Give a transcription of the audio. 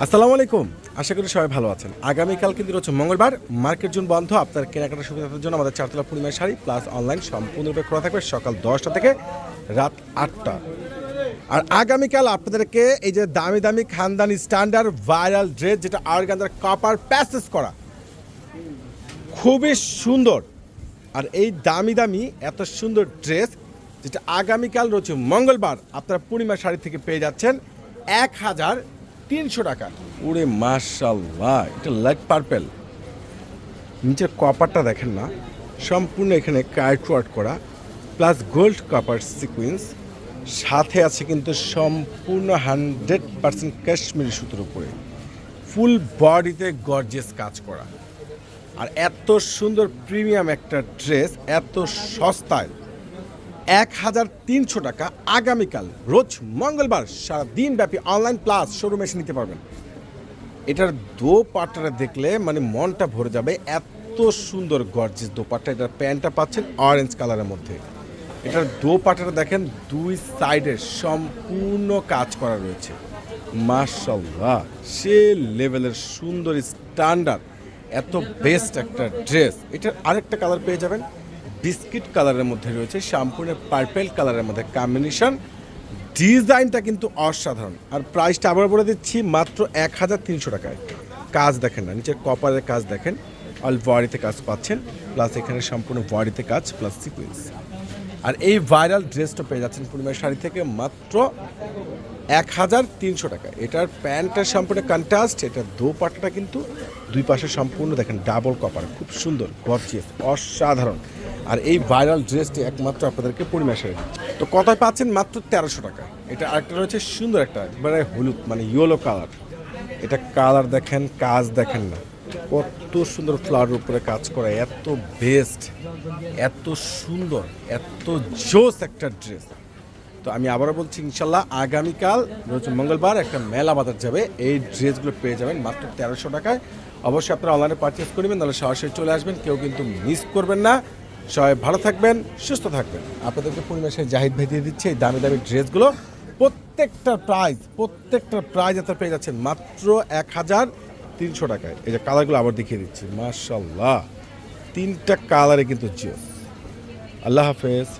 আসসালামু আলাইকুম। আশা করি সবাই ভালো আছেন। আগামীকাল কিন্তু হচ্ছে মঙ্গলবার। মার্কেট জুন বন্ধ। আপনার কেনাকাটা সুবিধার জন্য আমাদের চারতলা পূর্ণিমার শাড়ি প্লাস অনলাইন সম্পূর্ণরূপে খোলা থাকবে সকাল দশটা থেকে রাত আটটা। আর আগামীকাল আপনাদেরকে এই যে দামি দামি খানদানি স্ট্যান্ডার্ড ভাইরাল ড্রেস যেটা আরগান্দার কপার প্যাসেজ করা, খুবই সুন্দর। আর এই দামি দামি, এত সুন্দর ড্রেস যেটা আগামীকাল রয়েছে মঙ্গলবার, আপনারা পূর্ণিমা শাড়ি থেকে পেয়ে যাচ্ছেন এক হাজার তিনশো টাকা। ওরে মার্শাল্লাহ এটা লাইট পার্পেল। নিচের কপারটা দেখেন না সম্পূর্ণ এখানে কার্ট ওয়ার্ক করা প্লাস গোল্ড কপার সিকুয়েন্স। সাথে আছে কিন্তু সম্পূর্ণ হান্ড্রেড পার্সেন্ট কাশ্মীরি সুতোর উপরে। ফুল বডিতে গর্জেস কাজ করা। আর এত সুন্দর প্রিমিয়াম একটা ড্রেস এত সস্তায়। এক হাজার তিনশো টাকা আগামীকাল, রোজ মঙ্গলবার সারা দিন ব্যাপী অনলাইন প্লাস শোরুমে এসে নিতে পারবেন। এটার দোপাট্টাটা দেখলে মানে মনটা ভরে যাবে, এত সুন্দর গর্জিস দোপাট্টা। এটার প্যান্টটা পাচ্ছেন অরেঞ্জ কালারের মধ্যে। এটার দোপাট্টাটা দেখেন, দুই সাইডে সম্পূর্ণ কাজ করা রয়েছে। মার্শাল্লাহ সে লেভেলের সুন্দর স্ট্যান্ডার্ড এত বেস্ট একটা ড্রেস এটার আরেকটা কালার পেয়ে যাবেন বিস্কিট কালারের মধ্যে রয়েছে সম্পূর্ণ পার্পেল কালারের মধ্যে কম্বিনেশন ডিজাইনটা কিন্তু অসাধারণ। আর প্রাইসটা আবার বলে দিচ্ছি, মাত্র এক হাজার তিনশো টাকায়। কাজ দেখেন না, নিচের কপারের কাজ দেখেন। অল বডিতে কাজ পাচ্ছেন প্লাস এখানে সম্পূর্ণ বডিতে কাজ প্লাস সিকুয়েন্স আর এই ভাইরাল ড্রেসটা পেয়ে যাচ্ছেন পূর্ণিমার শাড়ি থেকে মাত্র এক হাজার তিনশো টাকা এটার প্যান্টটা সম্পূর্ণ কন্ট্রাস্ট এটার দোপাট্টাটা কিন্তু দুই পাশে সম্পূর্ণ দেখেন ডাবল কপার খুব সুন্দর গর্জিয়াস অসাধারণ। আর এই ভাইরাল ড্রেসটি একমাত্র আপনাদেরকে পরিমাসে তো কথায় পাচ্ছেন মাত্র তেরোশো টাকা। এটা আরেকটা রয়েছে সুন্দর একটা, একবারে হলুদ মানে ইয়েলো কালার এটা কালার দেখেন, কাজ দেখেন না। কত সুন্দর ফ্লাওয়ার উপরে কাজ করা, এত বেস্ট এত সুন্দর, এত জোস একটা ড্রেস তো আমি আবারও বলছি, ইনশাল্লাহ আগামীকাল রয়েছে মঙ্গলবার একটা মেলা বাজার যাবে। এই ড্রেসগুলো পেয়ে যাবেন মাত্র তেরোশো টাকায়। অবশ্যই আপনারা অনলাইনে পারচেস করবেন তাহলে সরাসরি চলে আসবেন। কেউ কিন্তু মিস করবেন না। সবাই ভালো থাকবেন, সুস্থ থাকবেন। আপনাদেরকে পরিবেশের জাহিদ ভাই দিয়ে দিচ্ছে এই দামি দামি ড্রেসগুলো। প্রত্যেকটা প্রাইজ প্রত্যেকটা প্রাইজ আপনার পেয়ে যাচ্ছেন মাত্র এক হাজার তিনশো টাকায়। এই যে কালারগুলো আবার দেখিয়ে দিচ্ছি মার্শাল্লাহ তিনটা কালারে কিন্তু জিও। আল্লাহ হাফেজ।